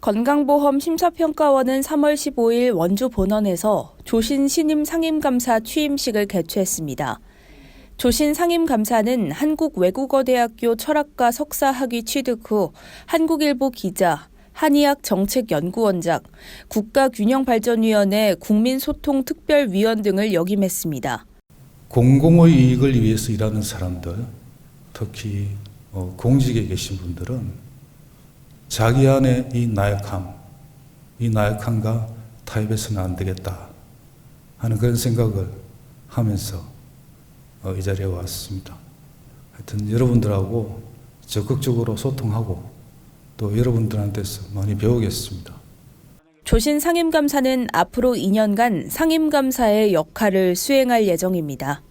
건강보험 심사평가원은 3월 15일 원주 본원에서 조신 신임 상임감사 취임식을 개최했습니다. 조신 상임감사는 한국외국어대학교 철학과 석사 학위 취득 후 한국일보 기자, 한의학 정책연구원장, 국가균형발전위원회 국민소통특별위원 등을 역임했습니다. 공공의 이익을 위해서 일하는 사람들, 특히 어, 공직에 계신 분들은 자기 안에 이 나약함, 이 나약함과 타협해서는 안 되겠다 하는 그런 생각을 하면서 어, 이 자리에 왔습니다. 하여튼 여러분들하고 적극적으로 소통하고 또 여러분들한테서 많이 배우겠습니다. 조신 상임감사는 앞으로 2년간 상임감사의 역할을 수행할 예정입니다.